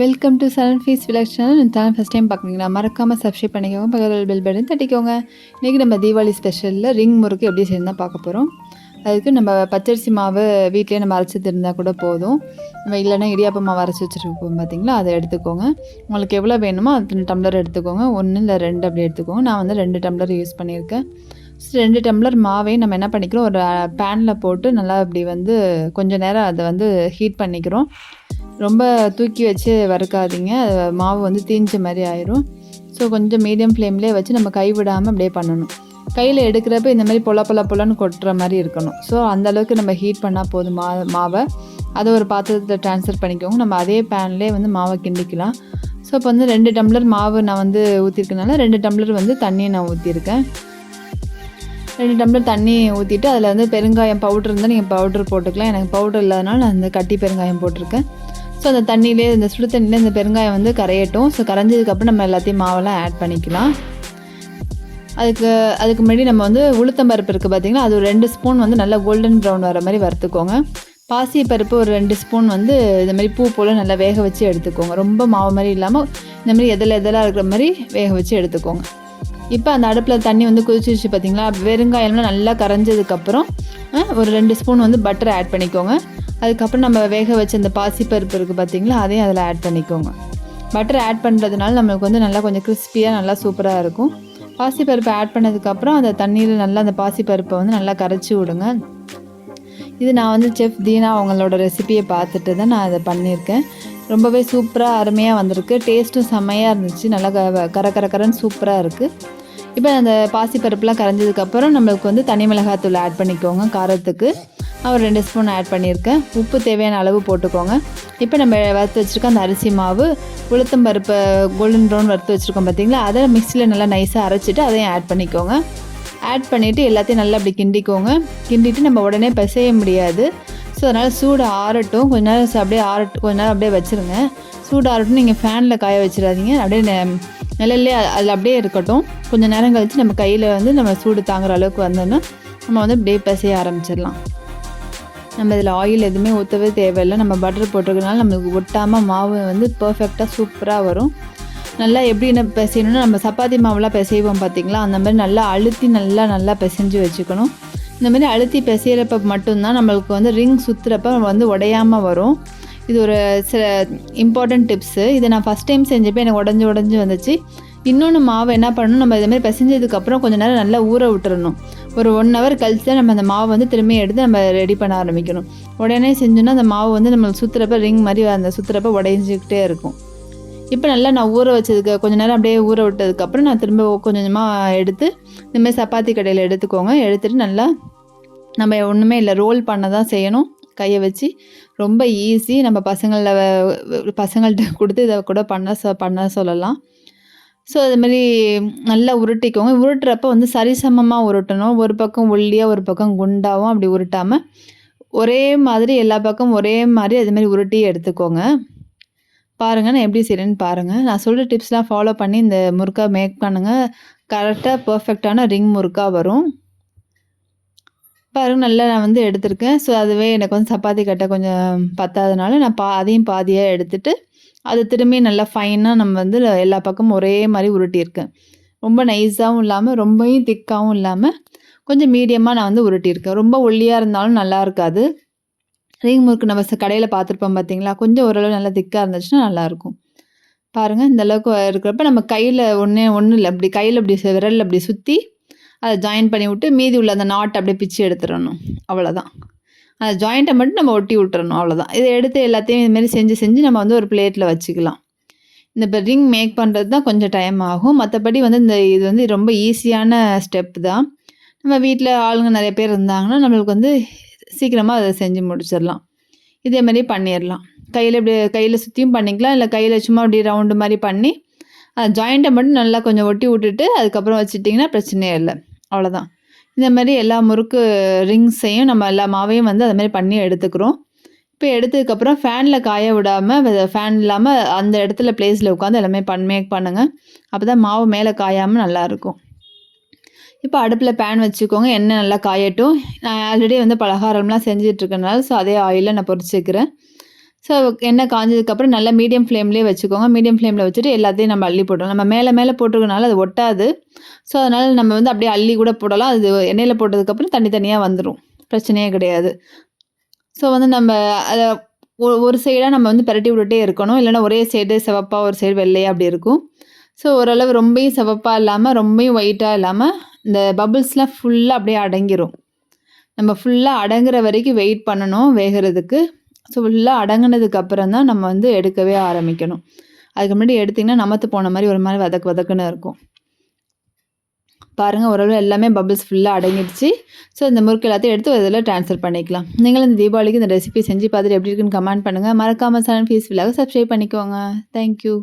Welcome to Charan fees vlog channel இந்த channel first time பார்க்குறீங்களா மறக்காமல் சப்ஸ்கிரைப் பண்ணிக்கோங்க பக்கத்தில் பில் பட்டன் தட்டிக்கோங்க. இன்றைக்கி நம்ம தீபாவளி ஸ்பெஷலில் ரிங் முறுக்கு எப்படி செய்யணும் தான் பார்க்க போகிறோம் அதுக்கு நம்ம பச்சரிசி மாவு வீட்டிலே நம்ம அரைச்சி இருந்தால் கூட போதும். நம்ம இல்லைன்னா இடியாப்ப மாவு அரைச்சி வச்சுருப்போம் பார்த்தீங்களா அதை எடுத்துக்கோங்க. உங்களுக்கு எவ்வளோ வேணுமோ அத்தனை டம்ளர் எடுத்துக்கோங்க. ஒன்று இல்லை ரெண்டு அப்படி எடுத்துக்கோங்க. நான் வந்து ரெண்டு டம்ளர் யூஸ் பண்ணியிருக்கேன். ரெண்டு டம்ளர் மாவையும் நம்ம என்ன பண்ணிக்கிறோம்? ஒரு பேனில் போட்டு நல்லா அப்படி வந்து கொஞ்ச நேரம் அதை வந்து ஹீட் பண்ணிக்கிறோம். ரொம்ப தூக்கி வச்சு வறுக்காதீங்க. மாவு வந்து தீஞ்ச மாதிரி ஆயிரும். ஸோ கொஞ்சம் மீடியம் ஃப்ளேம்லேயே வச்சு நம்ம கை விடாமல் அப்படியே பண்ணணும். கையில் எடுக்கிறப்ப இந்த மாதிரி பொல பொல பொலன்னு கொட்டுற மாதிரி இருக்கணும். ஸோ அந்த அளவுக்கு நம்ம ஹீட் பண்ணால் போதும் மா மாவை. அதை ஒரு பாத்திரத்தில் ட்ரான்ஸ்ஃபர் பண்ணிக்கோங்க. நம்ம அதே பேன்லேயே வந்து மாவை கிண்டிக்கலாம். ஸோ இப்போ வந்து ரெண்டு டம்ளர் மாவு நான் வந்து ஊற்றிருக்கனால ரெண்டு டம்ளர் வந்து தண்ணியை நான் ஊற்றிருக்கேன் ரெண்டு டம்ளர் தண்ணி ஊற்றிட்டு அதில் வந்து பெருங்காயம் பவுடர் இருந்தால் நீங்கள் பவுடர் போட்டுக்கலாம். எனக்கு பவுடர் இல்லாதனால நான் அந்த கட்டி பெருங்காயம் போட்டிருக்கேன். ஸோ அந்த தண்ணியிலே இந்த சுடு தண்ணியிலே இந்த பெருங்காயம் வந்து கரையட்டும். ஸோ கரைஞ்சதுக்கப்புறம் நம்ம எல்லாத்தையும் மாவெல்லாம் ஆட் பண்ணிக்கலாம். அதுக்கு அதுக்கு முன்னாடி நம்ம வந்து உளுத்தம்பருப்பு இருக்குது பார்த்தீங்கன்னா அது ஒரு ரெண்டு ஸ்பூன் வந்து நல்லா கோல்டன் ப்ரௌன் வர மாதிரி வறுத்துக்கோங்க. பாசி பருப்பு ஒரு ரெண்டு ஸ்பூன் வந்து இந்த மாதிரி பூ போல் நல்லா வேக வச்சு எடுத்துக்கோங்க. ரொம்ப மாவு மாதிரி இல்லாமல் இந்த மாதிரி எதில் எதெல்லாம் இருக்கிற மாதிரி வேக வச்சு எடுத்துக்கோங்க. இப்போ அந்த அடுப்பில் தண்ணி வந்து கொதிச்சிருச்சு பார்த்தீங்களா வெறுங்காயம்லாம் நல்லா கரைஞ்சதுக்கப்புறம் ஒரு ரெண்டு ஸ்பூன் வந்து பட்டர் ஆட் பண்ணிக்கோங்க. அதுக்கப்புறம் நம்ம வேக வச்ச அந்த பாசிப்பருப்பு இருக்குது பார்த்தீங்களா அதையும் அதில் ஆட் பண்ணிக்கோங்க. பட்டர் ஆட் பண்ணுறதுனால நம்மளுக்கு வந்து நல்லா கொஞ்சம் கிறிஸ்பியாக நல்லா சூப்பராக இருக்கும். பாசிப்பருப்பு ஆட் பண்ணதுக்கப்புறம் அந்த தண்ணியில் நல்லா அந்த பாசிப்பருப்பை வந்து நல்லா கரைச்சி விடுங்க. இது நான் வந்து செஃப் தீனா அவங்களோட ரெசிபியை பார்த்துட்டு தான் நான் அதை பண்ணியிருக்கேன். ரொம்பவே சூப்பராக அருமையாக வந்திருக்கு. டேஸ்ட்டும் செம்மையாக இருந்துச்சு. நல்லா க கர கர கரன்னு சூப்பராக இருக்குது இப்போ அந்த பாசிப்பருப்புலாம் கரைஞ்சதுக்கப்புறம் நம்மளுக்கு வந்து தனி மிளகாத்தூள் ஆட் பண்ணிக்கோங்க காரத்துக்கு. ஒரு ரெண்டு ஸ்பூன் ஆட் பண்ணியிருக்கேன். உப்பு தேவையான அளவு போட்டுக்கோங்க. இப்போ நம்ம வறுத்து வச்சுருக்க அந்த அரிசி மாவு உளுத்தம் பருப்பு கோல்டன் ப்ரௌன் வறுத்து வச்சுருக்கோம் பார்த்தீங்களா அதை மிக்சியில் நல்லா நைஸாக அரைச்சிட்டு அதையும் ஆட் பண்ணிக்கோங்க. ஆட் பண்ணிவிட்டு எல்லாத்தையும் நல்லா அப்படி கிண்டிக்கோங்க. கிண்டிட்டு நம்ம உடனே பிசைய முடியாது. ஸோ அதனால் சூடு ஆறட்டும். கொஞ்ச நேரம் அப்படியே ஆறட்டும் கொஞ்ச நேரம் அப்படியே வச்சுருங்க. சூடு ஆறட்டும். நீங்கள் ஃபேனில் காய வச்சிடாதீங்க. அப்படியே நெ- நிழல்லே அதில் அப்படியே இருக்கட்டும். கொஞ்சம் நேரம் கழித்து நம்ம கையில் வந்து நம்ம சூடு தாங்குற அளவுக்கு வந்தோன்னா நம்ம வந்து அப்படியே பிசைய ஆரம்பிச்சிடலாம். நம்ம இதில் ஆயில் எதுவுமே ஊற்றவே தேவையில்லை. நம்ம பட்டர் போட்டிருக்கனால நம்மளுக்கு ஒட்டாமல் மாவு வந்து பர்ஃபெக்டாக சூப்பராக வரும். நல்லா எப்படி என்ன பிசையணும்னா நம்ம சப்பாத்தி மாவுலாம் பிசைவோம் பார்த்திங்களா அந்த மாதிரி நல்லா அழுத்தி நல்லா நல்லா பிசைஞ்சு வச்சுக்கணும். இந்த மாதிரி அழுத்தி பிசையிறப்ப மட்டும்தான் நம்மளுக்கு வந்து ரிங் சுற்றுறப்ப வந்து உடையாமல் வரும். இது ஒரு சில இம்பார்ட்டன்ட் டிப்ஸு இதை நான் ஃபஸ்ட் டைம் செஞ்சப்போ எனக்கு உடஞ்சி உடஞ்சி வந்துச்சு. இன்னொன்று மாவு என்ன பண்ணணும்? நம்ம இதுமாதிரி பிசைஞ்சதுக்கப்புறம் கொஞ்சம் நேரம் நல்லா ஊற விட்டுறணும். ஒரு ஒன் ஹவர் கழிச்சு தான் நம்ம அந்த மாவு வந்து திரும்பி எடுத்து நம்ம ரெடி பண்ண ஆரம்பிக்கணும். உடனே செஞ்சோன்னா அந்த மாவு வந்து நம்ம சுற்றுறப்ப ரிங் மாதிரி அந்த சுற்றுறப்ப உடைஞ்சிக்கிட்டே இருக்கும். இப்போ நல்லா நான் ஊற வச்சதுக்கு கொஞ்ச நேரம் அப்படியே ஊற விட்டதுக்கப்புறம் நான் திரும்ப கொஞ்சம் கொஞ்சமாக எடுத்து இந்தமாதிரி சப்பாத்தி கடையில் எடுத்துக்கோங்க. எடுத்துகிட்டு நல்லா நம்ம ஒன்றுமே இல்லை ரோல் பண்ண தான் செய்யணும். கையை வச்சு ரொம்ப ஈஸி நம்ம பசங்களில் பசங்கள்கிட்ட கொடுத்து இதை கூட பண்ண சொ பண்ண சொல்லலாம். ஸோ அதுமாரி நல்லா உருட்டிக்கோங்க. உருட்டுறப்ப வந்து சரிசமமாக உருட்டணும். ஒரு பக்கம் ஒல்லியாக ஒரு பக்கம் குண்டாகவும் அப்படி உருட்டாமல் ஒரே மாதிரி எல்லா பக்கம் ஒரே மாதிரி அதுமாரி உருட்டி எடுத்துக்கோங்க. பாருங்கள் நான் எப்படி செய்கிறேன்னு பாருங்கள் நான் சொல்கிற டிப்ஸ்லாம் ஃபாலோ பண்ணி இந்த முறுக்கா மேக் பண்ணுங்கள் கரெக்டாக பர்ஃபெக்டான ரிங் முறுக்கா வரும். பாருங்கள் நல்லா நான் வந்து எடுத்திருக்கேன். ஸோ அதுவே எனக்கு வந்து சப்பாத்தி கட்டை கொஞ்சம் பத்தாதனால நான் பா அதையும் பாதியாக எடுத்துட்டு அது திரும்பி நல்லா ஃபைனாக நம்ம வந்து எல்லா பக்கமும் ஒரே மாதிரி உருட்டியிருக்கேன். ரொம்ப நைஸாகவும் இல்லாமல் ரொம்பவும் திக்காகவும் இல்லாமல் கொஞ்சம் மீடியமாக நான் வந்து உருட்டியிருக்கேன். ரொம்ப ஒல்லியாக இருந்தாலும் நல்லா இருக்காது. ரிங் முறுக்கு நம்ம கடையில் பார்த்துருப்போம் பார்த்தீங்களா? கொஞ்சம் ஓரளவு நல்லா திக்காக இருந்துச்சுன்னா நல்லாயிருக்கும். பாருங்கள் இந்த அளவுக்கு இருக்கிறப்ப நம்ம கையில் ஒன்றே ஒன்றும் இல்லை அப்படி கையில் அப்படி சு- அப்படி சுற்றி அதை ஜாயின் பண்ணி விட்டு மீதி உள்ள அந்த நாட்டை அப்படியே பிச்சு எடுத்துடணும். அவ்வளோதான் அந்த ஜாயிண்ட்டை மட்டும் நம்ம ஒட்டி விட்டுறணும். அவ்வளோதான் இதை எடுத்து எல்லாத்தையும் இதுமாரி செஞ்சு செஞ்சு நம்ம வந்து ஒரு பிளேட்டில் வச்சுக்கலாம். இந்த இப்போ ரிங் மேக் பண்ணுறது தான் கொஞ்சம் டைம் ஆகும். மற்றபடி வந்து இந்த இது வந்து ரொம்ப ஈஸியான ஸ்டெப் தான். நம்ம வீட்டில் ஆளுங்க நிறைய பேர் இருந்தாங்கன்னா நம்மளுக்கு வந்து சீக்கிரமாக அதை செஞ்சு முடிச்சிடலாம். இதே மாதிரி பண்ணிடலாம். கையில் இப்படி கையில் சுற்றியும் பண்ணிக்கலாம். இல்லை கையில் சும்மா அப்படி ரவுண்டு மாதிரி பண்ணி அந்த ஜாயிண்ட்டை மட்டும் நல்லா கொஞ்சம் ஒட்டி விட்டுட்டு அதுக்கப்புறம் வச்சுட்டிங்கன்னா பிரச்சனையே இல்லை. அவ்வளோதான் இந்த மாதிரி எல்லா முறுக்கு ரிங்ஸையும் நம்ம எல்லா மாவையும் வந்து அது மாதிரி பண்ணி எடுத்துக்கிறோம். இப்போ எடுத்ததுக்கப்புறம் ஃபேனில் காய விடாமல் ஃபேன் இல்லாமல் அந்த இடத்துல பிளேஸில் உட்காந்து எல்லாமே பண் மேக் பண்ணுங்கள் அப்போ தான் மாவு மேலே காயாமல் நல்லாயிருக்கும் இப்போ அடுப்பில் பேன் வச்சுக்கோங்க. எண்ணெய் நல்லா காயட்டும். நான் ஆல்ரெடி வந்து பலகாரம்லாம் செஞ்சிட்ருக்கனால ஸோ அதே ஆயிலில் நான் பொரிச்சுக்கிறேன் ஸோ எண்ணெய் காஞ்சதுக்கப்புறம் நல்லா மீடியம் ஃப்ளேம்லேயே வச்சுக்கோங்க. மீடியம் ஃப்ளேமில் வச்சுட்டு எல்லாத்தையும் நம்ம அள்ளி போட்டுரும் நம்ம மேலே மேலே போட்டிருக்கனால அது ஒட்டாது. ஸோ அதனால் நம்ம வந்து அப்படியே அள்ளி கூட போடலாம். அது எண்ணெயில் போட்டதுக்கப்புறம் தனித்தனியாக வந்துடும் பிரச்சனையே கிடையாது. ஸோ வந்து நம்ம அதை ஒ- ஒரு சைடாக நம்ம வந்து பரட்டி விட்டுட்டே இருக்கணும். இல்லைன்னா ஒரே சைடு சிவப்பாக ஒரு சைடு வெள்ளையாக அப்படி இருக்கும். ஸோ ஓரளவு ரொம்பவும் சிவப்பாக இல்லாமல் ரொம்பவும் ஒயிட்டாக இல்லாமல் இந்த பபுள்ஸ்லாம் ஃபுல்லாக அப்படியே அடங்கிரும். நம்ம ஃபுல்லாக அடங்குற வரைக்கும் வெயிட் பண்ணணும் வேகிறதுக்கு. ஸோ ஃபுல்லாக அடங்குனதுக்கு அப்புறம் தான் நம்ம வந்து எடுக்கவே ஆரம்பிக்கணும். அதுக்கு முன்னாடி எடுத்திங்கன்னா நமத்து போன மாதிரி ஒரு மாதிரி வதக்கு வதக்குன்னு இருக்கும். பாருங்கள் ஓரளவு எல்லாமே பபிள்ஸ் ஃபுல்லாக அடங்கிடுச்சு. ஸோ இந்த முறுக்கு எல்லாத்தையும் எடுத்து இதில் ட்ரான்ஸ்ஃபர் பண்ணிக்கலாம். நீங்களும் இந்த தீபாவளிக்கு இந்த ரெசிபி செஞ்சு பார்த்துட்டு எப்படி இருக்குன்னு கமெண்ட் பண்ணுங்கள் மறக்காமல் சேனல் ஃபீஸ் ஃபுல்லாக சப்ஸ்கிரைப் பண்ணிக்கோங்க. Thank you